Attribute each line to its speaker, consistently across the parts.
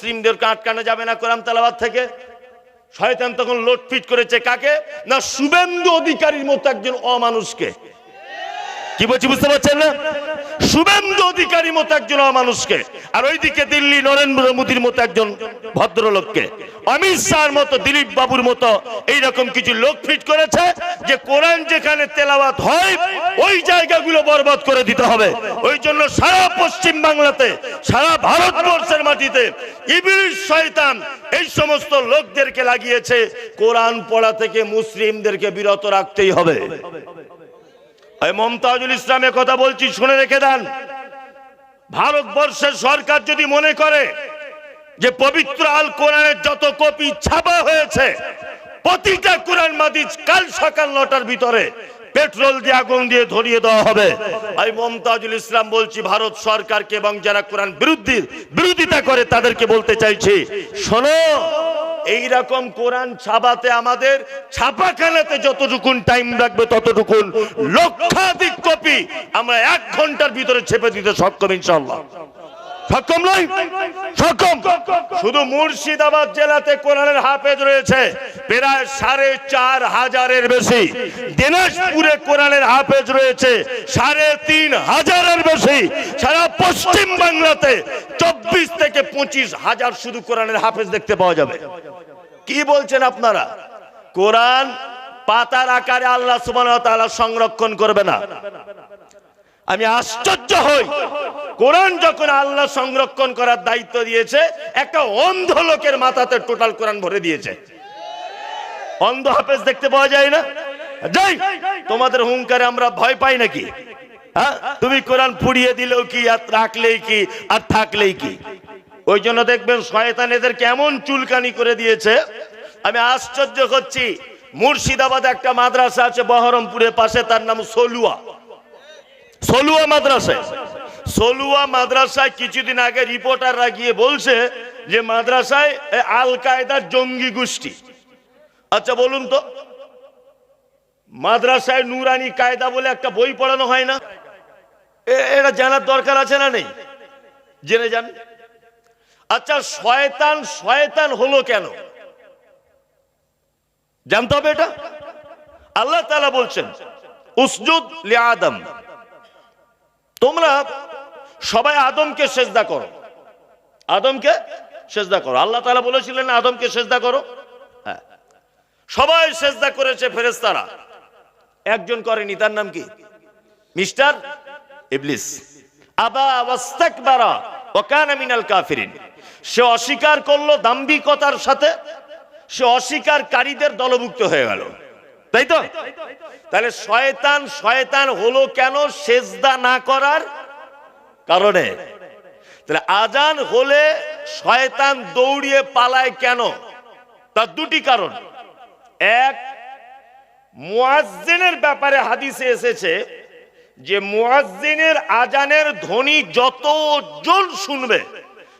Speaker 1: মুসলিমদেরকে আটকানো যাবে না কোরআন তালাবাদ থেকে? শয়তান তখন লোটফিট করেছে কাকে? না শুভেন্দু অধিকারীর মতো একজন অমানুষকে? কি বলছি, বুঝতে পারছেন না? শুভেন্দু অধিকারী মতো একজন অমানুষকে আর ওইদিকে দিল্লি নরেন্দ্র মোদীর মতো একজন ভদ্রলোককে। অমিত শাহর মতো, দিলীপ বাবুর মতো এইরকম কিছু লোক ফিট করেছে যে কোরআন যেখানে তেলাওয়াত হয়, ওই জায়গাগুলো বরবাদ করে দিতে হবে। ওই জন্য সারা পশ্চিম বাংলাতে, সারা ভারতবর্ষের মাটিতে ইবলিশ শয়তান এই সমস্ত লোকদেরকে লাগিয়েছে। কোরআন পড়া থেকে মুসলিমদেরকে বিরত রাখতেই হবে। মমতাজুল ইসলামের কথা বলছি, শুনে রেখে দেন। ভারতবর্ষের সরকার যদি মনে করে যে পবিত্র আল কোরআনের যত কপি ছাপা হয়েছে, প্রতিটা কোরআন মাদিজ কাল সকাল নটার ভিতরে পেট্রোল দিয়ে আগুন দিয়ে ধরিয়ে দেওয়া হবে। আমি মমতাজুল ইসলাম বলছি, ভারত সরকারকে এবং যারা কোরআন বিরুদ্ধে বিরোধিতা করে তাদেরকে বলতে চাইছি, শোনো এইরকম কোরআন ছাপাতে আমাদের ছাপাখানাতে যতটুকুন টাইম লাগবে ততটুকুন লক্ষাধিক কপি আমরা এক ঘণ্টার ভিতরে ছেপে দিতে সক্ষম ইনশাল্লাহ শুধু মুর্শিদাবাদ জেলাতে কোরআনের হাফেজ রয়েছে। প্রায় সাড়ে চার হাজারের বেশি। দিনাজপুরে কোরআনের হাফেজ রয়েছে। সাড়ে তিন হাজারের বেশি। সারা পশ্চিম বাংলাতে চব্বিশ থেকে পঁচিশ হাজার শুধু কোরআনের হাফেজ দেখতে পাওয়া যাবে। কি বলছেন আপনারা? কোরআন পাতার আকারে আল্লাহ তাআলা সংরক্ষণ করবে না। আমি আশ্চর্য হই। কোরআন যখন আল্লাহ সংরক্ষণ করার দায়িত্ব দিয়েছে, একটা অন্ধ লোকের মাথাতে টোটাল কোরআন ভরে দিয়েছে। অন্ধ হাফেজ দেখতে পাওয়া যায় না? যাই, তোমাদের হুঙ্কারে আমরা ভয় পাই নাকি? হ্যাঁ? তুমি কোরআন পুড়িয়ে দিলেও কি, আর রাখলেই কি, আর থাকলেই কি? ওই জন্য দেখবেন শয়তান এদের কেমন চুলকানি করে দিয়েছে। আমি আশ্চর্য হচ্ছি। মুর্শিদাবাদ একটা মাদ্রাসা আছে, বহরমপুরের পাশে, তার নাম সলুয়া। সলুয়া মাদ্রাসায় সলুয়া মাদ্রাসায় কিছুদিন আগে রিপোর্টাররা গিয়ে বলছে যে মাদ্রাসায় আল কায়দার জঙ্গি গোষ্ঠী। আচ্ছা বলুন তো, মাদ্রাসায় নুরানি কায়দা বলে একটা বই পড়ানো হয় না? এটা জানার দরকার আছে না নেই? জেনে যান। আচ্ছা শয়তান শয়তান হলো কেন? জানতে হবে এটা? আল্লাহ তাআলা বলছেন, উসজুদ লি আদম। তোমরা সবাই আদমকে সেজদা করো। আদমকে সেজদা করো। আল্লাহ তাআলা বলেছিলেন, আদমকে সেজদা করো। হ্যাঁ। সবাই সেজদা করেছে ফেরেশতারা। একজন করেনি, তার নাম কি? মিস্টার ইবলিস। আবা ওয়াস্তাকবারা ওয়া কানা মিনাল কাফিরিন। সে অস্বীকার করল দাম্ভিকতার সাথে সে অস্বীকারীদের দলভুক্ত হয়ে গেল। তাই তো? তাহলে শয়তান শয়তান হলো কেন সেজদা না করার কারণে? তাহলে আজান হলে শয়তান দৌড়িয়ে পালায় কেন? তার দুটি কারণ। এক মুয়াজ্জিনের ব্যাপারে হাদিসে এসেছে যে মুয়াজ্জিনের আজানের ধ্বনি যতজন শুনবে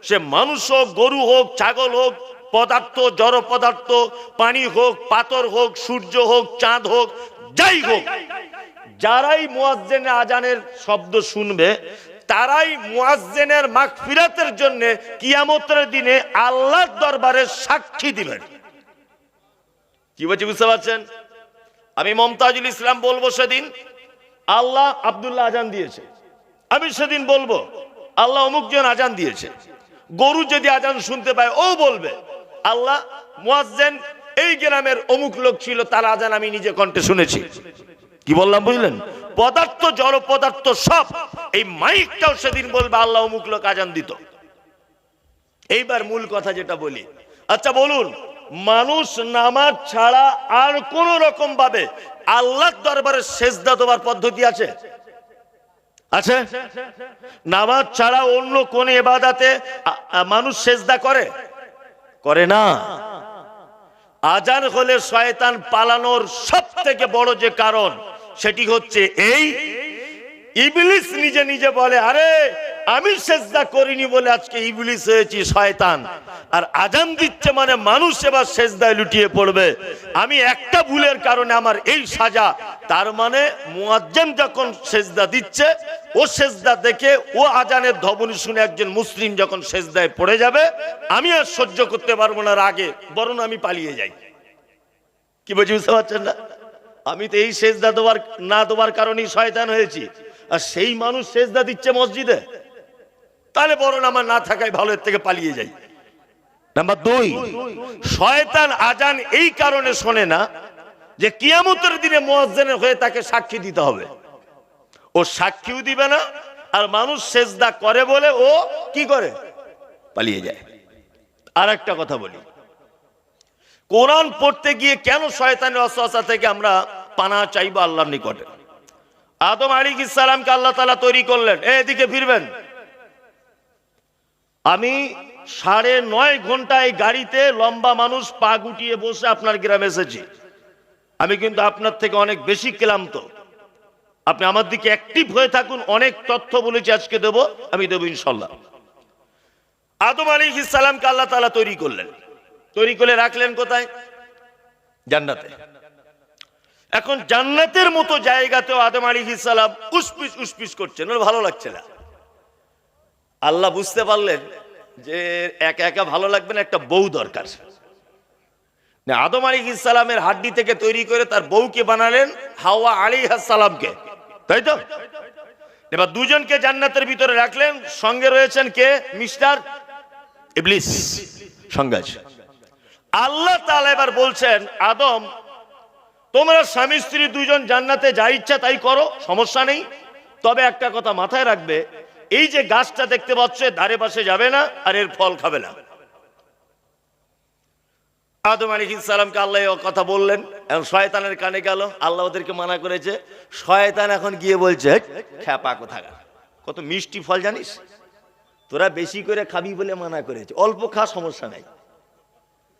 Speaker 1: সে মানুষ হোক, গরু হোক, ছাগল হোক, পদার্থ, জড় পদার্থ, পানি হোক, পাথর হোক, সূর্য হোক, চাঁদ হোক, যাই হোক, যারাই মুয়াজ্জিনের আজানের শব্দ শুনবে, তারাই মুয়াজ্জিনের মাগফিরাতের জন্য কিয়ামতের দিনে আল্লাহর দরবারে সাক্ষী দিবেন কি বলছি বুঝতে পারছেন? আমি মমতাজুল ইসলাম বলব সেদিন, আল্লাহ আব্দুল্লাহ আজান দিয়েছে। আমি সেদিন বলব, আল্লাহ অমুক জন আজান দিয়েছে। গরু যদি আজান শুনতে পায়, ও বলবে, আল্লাহ, মুয়াজ্জেন, এই গ্রামের অমুক লোক ছিল, তার আজান আমি নিজে কণ্ঠে শুনেছি। কি বললাম, বুঝলেন? পদার্থ, জড় পদার্থ সব, এই মাইকটাও সেদিন বলবে, আল্লাহ অমুক লোক আজান দিত। এইবার মূল কথা যেটা বলি আচ্ছা বলুন, মানুষ নামাজ ছাড়া আর কোন রকম ভাবে আল্লাহর দরবারে সেজদা দেওয়ার পদ্ধতি আছে? আছে? নামাজ ছাড়া অন্য কোন এবাদাতে মানুষ সেজদা করে? করে না। আজান হলে শয়তান পালানোর সব থেকে বড় যে কারণ, সেটি হচ্ছে এই ইবলিস নিজে নিজে বলে, আরে আমি সেজদা করিনি বলে আজকে ইবলিস হয়েছি, শয়তান। আর আজান দিচ্ছে মানে মানুষ এবার সেজদায় লুটিয়ে পড়বে। আমি একটা ভুলের কারণে আমার এই সাজা। তার মানে মুয়াজ্জেম যখন সেজদা দিচ্ছে, ও সেজদা দেখে ও আজানের ধবনি শুনে একজন মুসলিম যখন সেজদায় পড়ে যাবে, আমি আর সহ্য করতে পারব না আগে বরং আমি পালিয়ে যাই। কি বলছি বুঝতে পারছেন না? আমি তো এই সেজদা দেওয়ার না দেওয়ার কারণেই শয়তান হয়েছি। আর সেই মানুষ সেজদা দিচ্ছে মসজিদে। তাহলে বরং আমার না থাকায় ভালো, এর থেকে পালিয়ে যাই। নাম্বার দুই, শয়তান আজান এই কারণে শোনে না যে কিয়ামতের দিনে মোয়াজ্জেনের হয়ে তাকে সাক্ষী দিতে হবে। ও সাক্ষীও দিবে না, আর মানুষ সেজদা করে বলে ও কি করে? পালিয়ে যায়। আর একটা কথা বলি। কোরআন পড়তে গিয়ে কেন শয়তানের অসহসা থেকে আমরা পানা চাইব আল্লাহর নিকটে? আদম আলী ইসালামকে আল্লাহ তালা তৈরি করলেন। এদিকে ফিরবেন। আমি সাড়ে নয় ঘন্টায় গাড়িতে লম্বা মানুষ পা গুটিয়ে বসে আপনার গ্রামে এসেছি। আমি কিন্তু আপনার থেকে অনেক বেশি ক্লান্ত। আপনি আমার দিকে অ্যাক্টিভ হয়ে থাকুন, অনেক তথ্য বলেছি আজকে দেব, আমি দেবো ইনশাল্লাহ আদম আলী ইসালামকে আল্লাহ তালা তৈরি করলেন। তৈরি করে রাখলেন কোথায়? জান্নাতে। এখন জান্নাতের মতো জায়গাতেও আদম আলী ইসালাম উসপিস উসপিস করছেন, ওর ভালো লাগছে না। আল্লাহ বুঝতে পারলেন যে একা একা ভালো লাগবে না, একটা বউ দরকার। আদম আলী ইসালামের হাড্ডি থেকে তৈরি করে তার বউকে বানালেন হাওয়া আলী সালামকে তাই তো? এবার দুজনকে জান্নাতের ভিতরে রাখলেন, সঙ্গে রয়েছেন কে? মিস্টার আল্লাহ এবার বলছেন, আদম, তোমরা স্বামী স্ত্রী দুজন জান্নাতে যা ইচ্ছা তাই করো, সমস্যা নেই। তবে একটা কথা মাথায় রাখবে এই যে গাছটা দেখতে পাচ্ছে ধারে পাশে যাবে না আর এর ফল খাবে না। আদম আলী সালামকে আল্লাহ কথা বললেন, এখন শয়তানের কানে গেল, আল্লাহ ওদেরকে মানা করেছে। শয়তান এখন গিয়ে বলছে খ্যাপা কোথাকার? কত মিষ্টি ফল জানিস? তোরা বেশি করে খাবি বলে মানা করেছে। অল্প খা, সমস্যা নাই।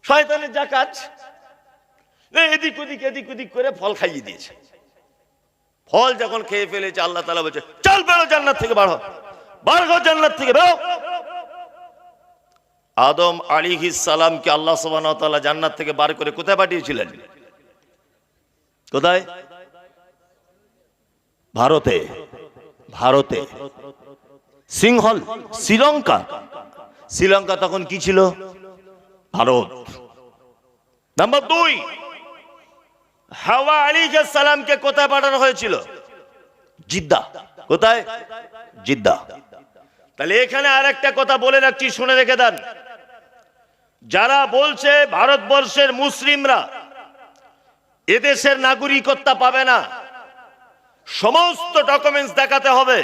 Speaker 1: শয়তানের যা কাজ এদিক ওদিক এদিক ওদিক করে ফল খাইয়ে দিয়েছে। ফল যখন খেয়ে ফেলেছে, আল্লাহ তালা বলছে, চল বেরো জান্নার থেকে বাড়ো আদম আলী সালামকে আল্লাহ সুবাহ জান্নাত থেকে বার করে কোথায় পাঠিয়েছিলেন? কোথায়? ভারতে। ভারতে। সিংহল, শ্রীলঙ্কা। শ্রীলঙ্কা তখন কি ছিল? ভারত। নাম্বার দুই, হাওয়া আলী সালামকে কোথায় পাঠানো হয়েছিল? জিদ্দা। কোথায়? জিদ্দা। তাহলে এখানে আর একটা কথা বলে রাখছি, শুনে রেখে দেন। যারা বলছে ভারতবর্ষের মুসলিমরা এদেশের নাগরিকত্ব পাবে না, সমস্ত ডকুমেন্টস দেখাতে হবে,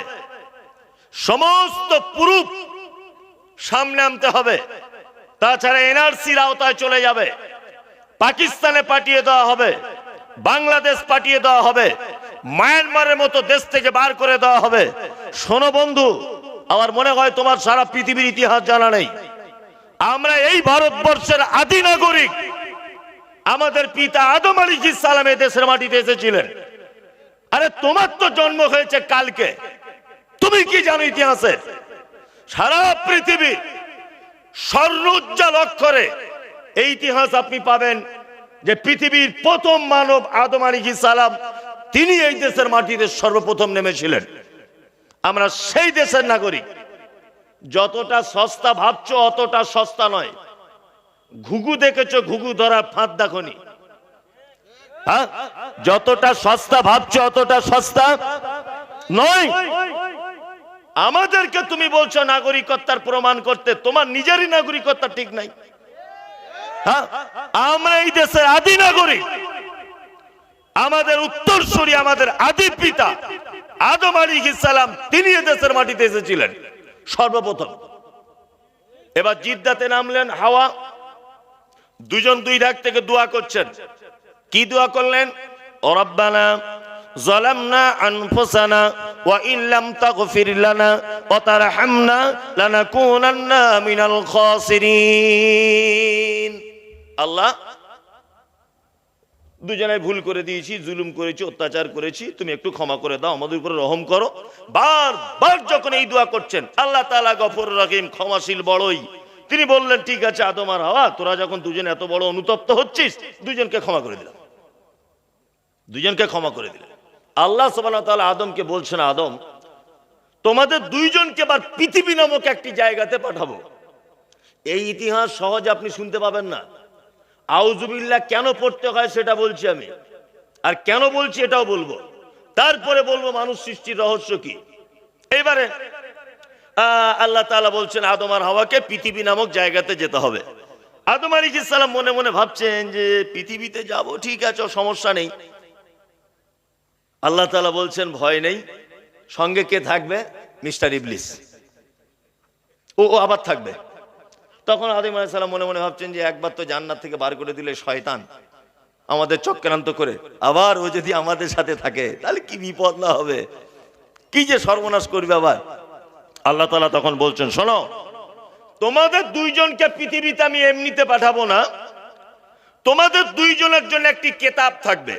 Speaker 1: সমস্ত প্রুফ সামনে আনতে হবে। তাছাড়া এনআরসির আওতায় চলে যাবে, পাকিস্তানে পাঠিয়ে দেওয়া হবে, বাংলাদেশ পাঠিয়ে দেওয়া হবে, মায়ানমারের মতো দেশ থেকে বার করে দেওয়া হবে। শোনো বন্ধু আমার মনে হয় তোমার সারা পৃথিবীর ইতিহাস জানা নেই। আমরা এই ভারতবর্ষের আদি নাগরিক। আমাদের পিতা আদম আলী সালাম দেশের মাটিতে এসেছিলেন। আরে, তোমার তো জন্ম হয়েছে কালকে। তুমি কি জানো ইতিহাসে? সারা পৃথিবী স্বর্ণোজ্জ্বল অক্ষরে এই ইতিহাস আপনি পাবেন যে পৃথিবীর প্রথম মানব আদম আলী সালাম, তিনি এই দেশের মাটিতে সর্বপ্রথম নেমেছিলেন। আমরা সেই দেশের নাগরিক। যতটা সস্তা ভাবছ, অতটা সস্তা নয়। ঘুঘু দেখেছ, ঘুঘু ধরার ফাঁদ দেখনি। হ্যাঁ? যতটা সস্তা ভাবছ, অতটা সস্তা নয়। আমাদেরকে তুমি বলছো নাগরিকত্বার প্রমাণ করতে। তোমার নিজেরই নাগরিকত্ব ঠিক নাই। হ্যাঁ? আমরা এই দেশের আদি নাগরিক। আমাদের উত্তরসূরি, আমাদের আদি পিতা। আদম আলী ইসালাম তিনি এ দেশের মাটিতে এসেছিলেন সর্বপ্রথম এবার জিদ্দাতে নামলেন হাওয়া দুজন দুই ডাক থেকে দোয়া করছেন কি দোয়া করলেন ও রব্বানা ظلمنا أنفسنا وإن لم تغفر لنا وترحمنا لنكونن من الخاسرين আল্লাহ দুজনে ভুল করে দিয়েছি, জুলুম করেছি, অত্যাচার করেছি, তুমি একটু ক্ষমা করে দাও, আমাদের উপরে রহম করো। বার বার যখন এই দোয়া করছেন, আল্লাহ তাআলা গফর রহিম, ক্ষমাশীল বড়ই। তিনি বললেন, ঠিক আছে, আদম আর হাওয়া, তোরা যখন দুজন এত বড় অনুতপ্ত হচ্ছিস, দুজনকে ক্ষমা করে দিলাম। দুজনকে ক্ষমা করে দিলেন আল্লাহ সুবহানাহু ওয়া তাআলা আদমকে বলছেন, আদম, তোমাদের দুইজনকে এবার পৃথিবী নামক একটি জায়গাতে পাঠাবো। এই ইতিহাস সহজে আপনি শুনতে পাবেন না। আউজুবিল্লাহ কেন পড়তে হয় সেটা বলছি আমি। আর কেন বলছি এটাও বলব। তারপরে বলব মানুষ সৃষ্টির রহস্য কি। আহ, আল্লাহ তাআলা বলছেন আদম আর হাওয়াকে পৃথিবী নামক জায়গাতে যেতে হবে। আদম আলী সালাম মনে মনে ভাবছেন যে পৃথিবীতে যাব ঠিক আছে সমস্যা নেই। আল্লাহ তাআলা বলছেন ভয় নেই। সঙ্গে কে থাকবে? মিস্টার ইবলিস। ও আবার থাকবে। তখন আদিম আলাইসাল্লাম মনে মনে ভাবছেন যে একবার তো জান্নাত থেকে বার করে দিলে শয়তান আমাদের চক্রান্ত করে। আবার ও যদি আমাদের সাথে থাকে, তাহলে কি বিপদ না হবে? কি যে সর্বনাশ করবে আবার? আল্লাহ তালা তখন বলছেন, শোনো, তোমাদের দুইজনকে পৃথিবীতে আমি এমনিতে পাঠাবো না। তোমাদের দুইজনের জন্য একটি কেতাব থাকবে।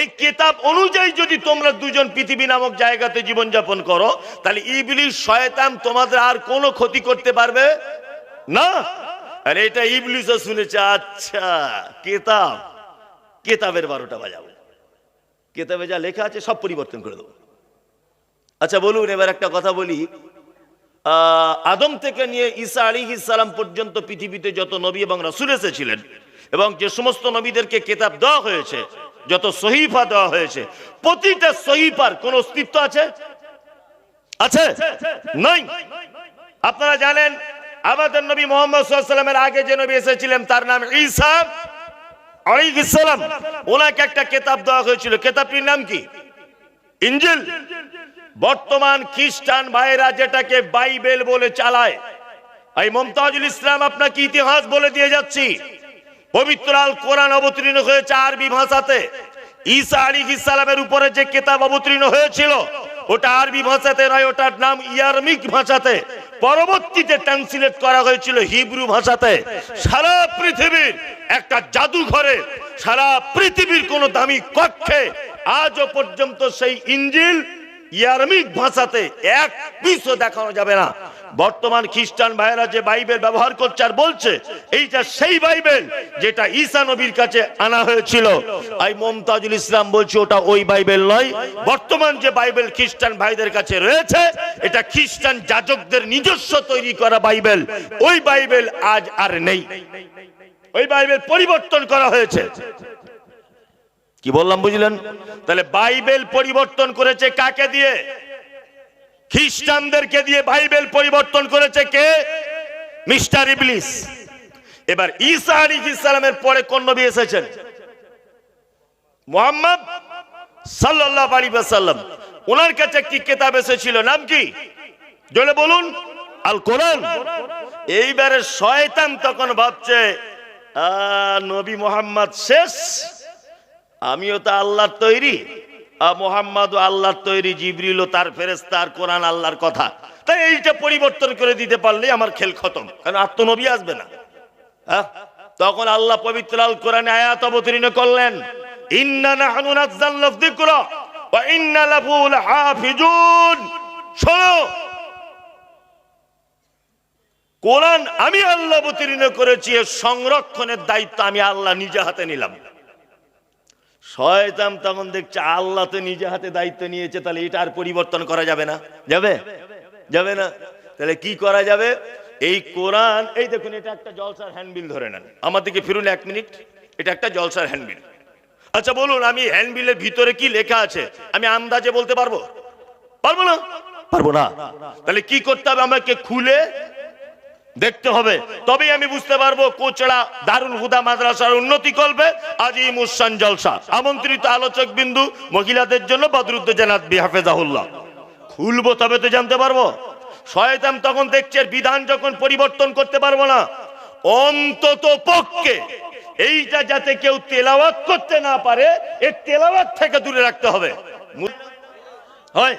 Speaker 1: এই কেতাব অনুযায়ী যদি তোমরা দুজন পৃথিবী নামক জায়গাতে জীবনযাপন করো, তাহলে ইবলিশ শয়তান তোমাদের আর কোনো ক্ষতি করতে পারবে না? আর এটা ইবলিশও শুনেছে আচ্ছা কেতাব। কেতাবের বারোটা বাজাবো। কেতাবে যা লেখা আছে সব পরিবর্তন করে দেবো। আচ্ছা বলুন, এবার একটা কথা বলি। আদম থেকে নিয়ে ঈসা আলী ইসালাম পর্যন্ত পৃথিবীতে যত নবী এবং রাসুল এসেছিলেন এবং যে সমস্ত নবীদেরকে কেতাব দেওয়া হয়েছে, যত সহিফা দেওয়া হয়েছে, প্রতিটা সহিফার কোন অস্তিত্ব আছে? আছে? নাই? আপনারা জানেন আমাদের নবী মোহাম্মদ সাল্লামের আগে যে নবী এসেছিলেন, তার নাম ঈসা আলাইহিসসালাম ওনাকে একটা কেতাব দেওয়া হয়েছিল। কেতাবটির নাম কি? ইঞ্জিল। বর্তমান খ্রিস্টান ভাইরা যেটাকে বাইবেল বলে চালায়। এই মমতাজুল ইসলাম আপনাকে ইতিহাস বলে দিয়ে যাচ্ছি। পবিত্র আল কোরআন অবতীর্ণ হয়েছে আরবি ভাষাতে। ঈসা আলী ইসালামের উপরে যে কেতাব অবতীর্ণ হয়েছিল, ওটা আরবি ভাষাতে নয়, ওটার নাম ইয়ারমিক ভাষাতে। পরবর্তীতে ট্রান্সলেট করা হয়েছিল হিব্রু ভাষাতে, সারা পৃথিবীর একটা জাদুঘরে, সারা পৃথিবীর কোন দামি কক্ষে আজও পর্যন্ত সেই ইঞ্জিল ইয়ারমিক ভাষাতে এক পিসও দেখানো যাবে না। বর্তমান খ্রিস্টান ভাইরা যে বাইবেল ব্যবহার করছে আর বলছে, এইটা সেই বাইবেল যেটা ঈসা নবীর কাছে আনা হয়েছিল। আই মমতাজুল ইসলাম বলছে, ওটা ওই বাইবেল নয়। বর্তমান যে বাইবেল খ্রিস্টান ভাইদের কাছে রয়েছে, এটা খ্রিস্টান যাজকদের নিজস্ব তৈরি করা বাইবেল। ওই বাইবেল আজ আর নেই। ওই বাইবেল পরিবর্তন করা হয়েছে। কি বললাম, বুঝলেন? তাহলে বাইবেল পরিবর্তন করেছে কাকে দিয়ে? খ্রিস্টানদেরকে দিয়ে বাইবেল পরিবর্তন করেছে কে? মিস্টার ইবলিস। এবার ঈসা আলী ইসলামের পরে কোন নবী এসেছেন? মোহাম্মদ সাল্লাল্লাহু আলাইহি ওয়াসাল্লাম। ওনার কাছে একটি কিতাব এসেছিল, নাম কি? জলে বলুন। আল কোরআন। এইবারে শয়তান তখন ভাবছে নবী মোহাম্মদ শেষ, আমিও তো আল্লাহর তৈরি। মোহাম্মদ আল্লাহর তৈরি জিবরিল তার ফেরেস্তা আর কোরআন আল্লাহর কথা। তাই এইটা পরিবর্তন করে দিতে পারলে আমার খেল খতম। কারণ আর তো নবী আসবে না? তখন আল্লাহ পবিত্র আল কোরআনে আয়াত অবতীর্ণ করলেন কোরআন আমি আল্লাহ অবতীর্ণ করেছি সংরক্ষণের দায়িত্ব আমি আল্লাহ নিজে হাতে নিলাম। শয়তান তখন দেখছে আল্লাহ তো নিজে হাতে দায়িত্ব নিয়েছে, তাহলে এটা আর পরিবর্তন করা যাবে না। যাবে? যাবে না? তাহলে কি করা যাবে? এই কোরআন, এই দেখুন, এটা একটা জলসার হ্যান্ডবিল ধরে নেন। আমার দিকে ফিরুন এক মিনিট। এটা একটা জলসার হ্যান্ডবিল। আচ্ছা বলুন, আমি হ্যান্ডবিলের ভিতরে কি লেখা আছে? আমি আন্দাজে বলতে পারব? পারব না? পারব না। তাহলে কি করতে হবে আমাকে খুলে দেখতে হবে। তবেই আমি বুঝতে পারব কোচড়া দারুল হুদা মাদ্রাসার উন্নতি করবে আজ এই মুসান জলসা। আমন্ত্রিত আলোচক বিন্দু মহিলাদের জন্য বদরুদ্দ জানাত বিহাফেজাহুল্লাহ খুলবো তবে তো জানতে পারব। শয়তান তখন দেখছে বিধান যখন পরিবর্তন করতে পারব না। অন্তত পক্ষে এইটা যাতে কেউ তেলাওয়াত করতে না পারে, এর তেলাওয়াত থেকে দূরে রাখতে হবে। হয়।